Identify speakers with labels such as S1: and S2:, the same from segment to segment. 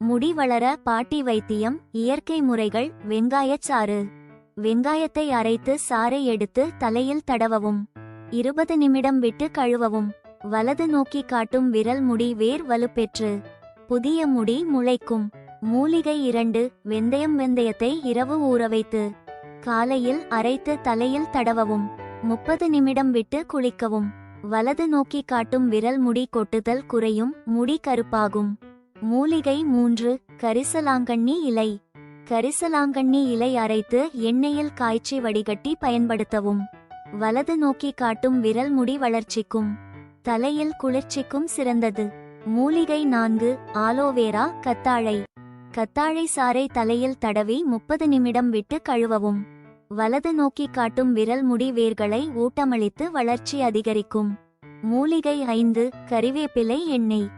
S1: முடி வளர பாட்டி வைத்தியம் இயற்கை முறைகள் வெங்காயச் சாறு. வெங்காயத்தை அரைத்து சாறை எடுத்து தலையில் தடவவும். இருபது நிமிடம் விட்டு கழுவவும். வலது நோக்கி காட்டும் விரல் முடி வேர் வலுப்பெற்று. புதிய முடி முளைக்கும். மூலிகை இரண்டு வெந்தயம் வெந்தயத்தை இரவு ஊற வைத்து. காலையில் அரைத்து தலையில் தடவவும். முப்பது நிமிடம் விட்டு குளிக்கவும். வலது நோக்கி காட்டும் விரல் முடி கொட்டுதல் குறையும் முடி கருப்பாகும். மூலிகை மூன்று கரிசலாங்கண்ணி இலை. கரிசலாங்கண்ணி இலை அரைத்து எண்ணெயில் காய்ச்சி வடிகட்டி பயன்படுத்தவும். வலது நோக்கி காட்டும் விரல் முடி வளர்ச்சிக்கும். தலையில் குளிர்ச்சிக்கும் சிறந்தது. மூலிகை நான்கு ஆலோவேரா கத்தாழை. கத்தாழை சாறை தலையில் தடவி முப்பது நிமிடம் விட்டு கழுவவும். வலது நோக்கி காட்டும் விரல் முடி வேர்களை ஊட்டமளித்து வளர்ச்சி அதிகரிக்கும். மூலிகை ஐந்து கறிவேப்பிலை எண்ணெய்.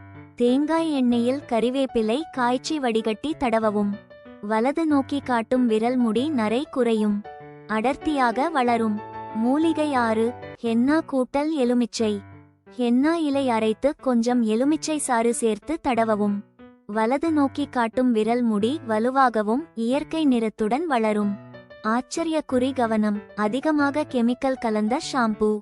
S1: தேங்காய் எண்ணெயில் கறிவேப்பிலை காய்ச்சி வடிகட்டி தடவவும். வலது நோக்கி காட்டும் விரல் முடி நரை குறையும். அடர்த்தியாக வளரும். மூலிகை ஆறு ஹென்னா கூட்டல் எலுமிச்சை. ஹென்னா இலை அரைத்து கொஞ்சம் எலுமிச்சை சாறு சேர்த்து தடவவும். வலது நோக்கி காட்டும் விரல் முடி வலுவாகவும் இயற்கை நிறத்துடன் வளரும். ஆச்சரிய குறி கவனம். அதிகமாக கெமிக்கல் கலந்த ஷாம்பு.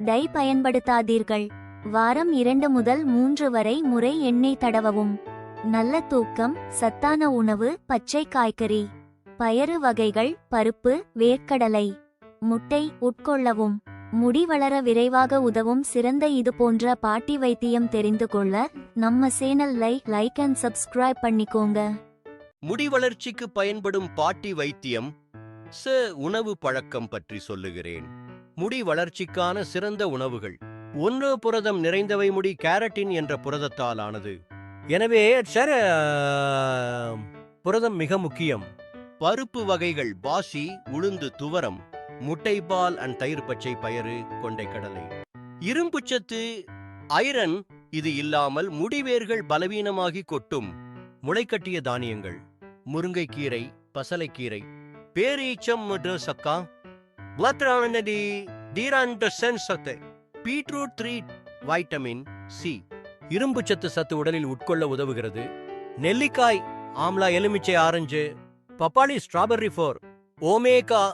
S1: டை பயன்படுத்தாதீர்கள். வாரம் இரண்டு முதல் மூன்று வரை முறை எண்ணெய் தடவவும். நல்ல தூக்கம் சத்தான உணவு பச்சை காய்கறி. பயறு வகைகள் பருப்பு வேர்க்கடலை. முட்டை உட்கொள்ளவும். முடி வளர விரைவாக உதவும் சிறந்த இது போன்ற பாட்டி வைத்தியம் தெரிந்து கொள்ள நம்ம சேனல்லை லைக் அண்ட் சப்ஸ்கிரைப் பண்ணிக்கோங்க.
S2: முடி வளர்ச்சிக்கு பயன்படும் பாட்டி வைத்தியம் ச உணவு பழக்கம் பற்றி சொல்லுகிறேன். முடி வளர்ச்சிக்கான சிறந்த உணவுகள். ஒன்று புரதம் நிறைந்தவை முடி கேரட்டின் என்ற புரதத்தால் ஆனது எனவே சர புரதம் மிக முக்கியம். பருப்பு வகைகள் பாசி உளுந்து துவரம் முட்டைப்பால் அண்ட் தயிர் பச்சை பயறு கொண்டைக்கடலை இரும்புச்சத்து ஐரன் இது இல்லாமல் முடிவேர்கள் பலவீனமாகி கொட்டும். முளைக்கட்டிய தானியங்கள் முருங்கைக்கீரை பசலைக்கீரை பேரீச்சம் மற்றும் சக்கா. பிளத்ரானடி டீரான்ட சென்சத்தை பீட்ரூட் த்ரீ வைட்டமின் சி இரும்பு சத்து சத்து உடலில் உட்கொள்ள உதவுகிறது. நெல்லிக்காய் ஆம்லா எலுமிச்சை ஆரஞ்சு பப்பாளி ஸ்ட்ராபெர்ரி ஃபோர் ஓமேகா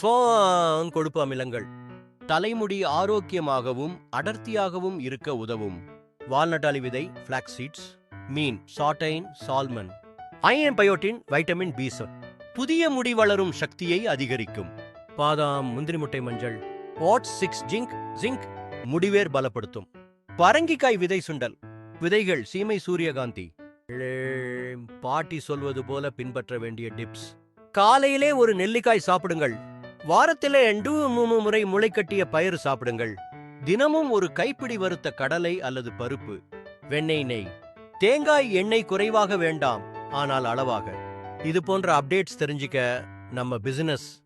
S2: ட்ரோன் கொழுப்பு அமிலங்கள். தலைமுடி ஆரோக்கியமாகவும் அடர்த்தியாகவும் இருக்க உதவும். வால்நட் விதை ஃபிளாக் சீட்ஸ் மீன் சாட்டைன் salmon iron biotin vitamin B புதிய முடி வளரும் சக்தியை அதிகரிக்கும். பாதாம் முந்திரி முட்டை மஞ்சள். ஓட்ஸ் சிக்ஸ் ஜிங்க் ஜிங்க் முடிவேர் பலப்படுத்தும். பரங்கிக்காய் விதை சுண்டல். விதைகள் சீமை சூரியகாந்தி. பாட்டி சொல்வது போல பின்பற்ற வேண்டிய டிப்ஸ். காலையிலே ஒரு நெல்லிக்காய் சாப்பிடுங்கள். வாரத்திலே ரெண்டு மூணு முறை முளைக்கட்டிய பயிறு சாப்பிடுங்கள். தினமும் ஒரு கைப்பிடி வறுத்த கடலை அல்லது பருப்பு. வெண்ணெய் நெய். தேங்காய் எண்ணெய் குறைவாக வேண்டாம். ஆனால் அளவாக. இது போன்ற அப்டேட்ஸ் தெரிஞ்சுக்க நம்ம பிசினஸ்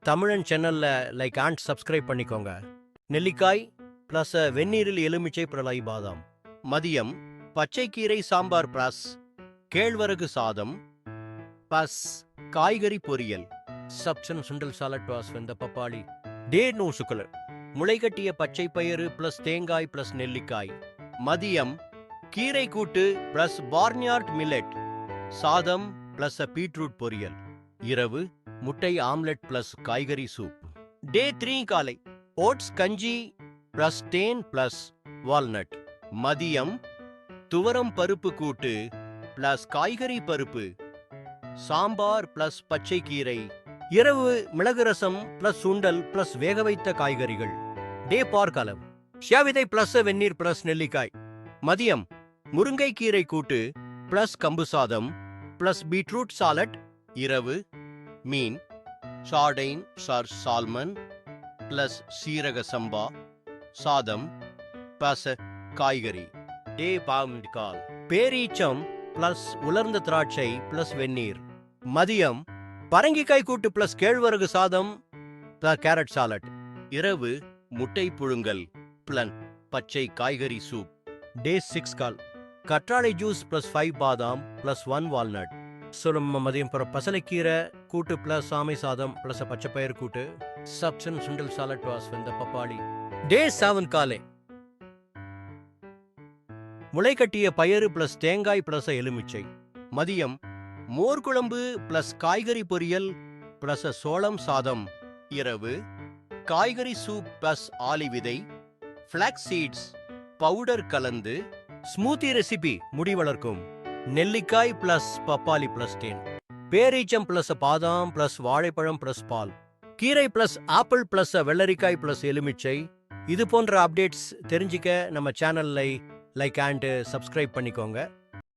S2: தமிழன் சேனல்ல லைக் அண்ட் சப்ஸ்கிரைப் பண்ணிக்கோங்க. நெல்லிக்காய் பிளஸ் வெந்நீரில் எலுமிச்சை பிரலை பாதாம். மதியம் பச்சைக்கீரை சாம்பார் பிளஸ் கேழ்வரகு சாதம் பஸ் காய்கறி பொரியல். சப்சன் சுண்டல் சாலட் பாஸ் வெந்த பப்பாளி. டே நோசுக்கலர் முளைகட்டிய பச்சை பயிறு பிளஸ் தேங்காய் பிளஸ் நெல்லிக்காய். மதியம் கீரை கூட்டு பிளஸ் பார்னியார்ட் மில்லட். சாதம் பிளஸ் பீட்ரூட் பொரியல். இரவு முட்டை ஆம்லெட் பிளஸ் காய்கறி சூப். டே த்ரீ காலை. ஓட்ஸ் கஞ்சி ப்ளஸ் டேன் பிளஸ் வால்நட் மதியம். துவரம் பருப்பு கூட்டு பிளஸ் காய்கறி பருப்பு. சாம்பார் பிளஸ் பச்சை கீரை இரவு மிளகு ரசம் பிளஸ் சுண்டல் பிளஸ் வேக வைத்த காய்கறிகள். டே பார்க்காலம். ஷியாவிதை பிளஸ் வெந்நீர் பிளஸ் நெல்லிக்காய். மதியம். முருங்கைக்கீரை கூட்டு பிளஸ் கம்பு சாதம் பிளஸ் பீட்ரூட் சாலட் இரவு. மீன். சார்டைன் சார் சால்மன் பிளஸ் சீரக சம்பா. சாதம் பச காய்கறி. டே பாமிகால் பேரீச்சம் பிளஸ் உலர்ந்த திராட்சை பிளஸ் வெந்நீர். மதியம் பரங்கிக்காய் கூட்டு பிளஸ் கேழ்வரகு சாதம் கேரட் சாலட் இரவு முட்டை புழுங்கல் பிளன் பச்சை காய்கறி சூப் டே சிக்ஸ் கால். கற்றாழை ஜூஸ் பிளஸ் ஃபைவ் பாதாம் பிளஸ் ஒன் வால்நட் சொல்லும் மதியம் பிற பசலைக்கீரை கூட்டு பிளஸ் சாமை சாதம் பிளஸ் பச்சைப்பயிறு கூட்டு. சப்சன் சுண்டல் சாலட் வாஸ் வெந்த பப்பாளி. டே செவன் காலை. முளைக்கட்டிய பயறு பிளஸ் தேங்காய் பிளஸ் எலுமிச்சை. மதியம் மோர் குழம்பு பிளஸ் காய்கறி பொரியல் பிளஸ் சோளம் சாதம். இரவு காய்கறி சூப் பிளஸ் ஆலி விதை ஃப்ளாக்ஸ் சீட்ஸ் பவுடர் கலந்து ஸ்மூத்தி ரெசிபி முடி வளர்க்கும் நெல்லிக்காய் பிளஸ் பப்பாளி பிளஸ் தேன். பேரீச்சம் பிளஸ் பாதாம் பிளஸ் வாழைப்பழம் பிளஸ் பால். கீரை பிளஸ் ஆப்பிள் பிளஸ் வெள்ளரிக்காய் பிளஸ் எலுமிச்சை. இது போன்ற அப்டேட்ஸ் தெரிஞ்சிக்க நம்ம சேனலை லைக் அண்டு சப்ஸ்கிரைப் பண்ணிக்கோங்க.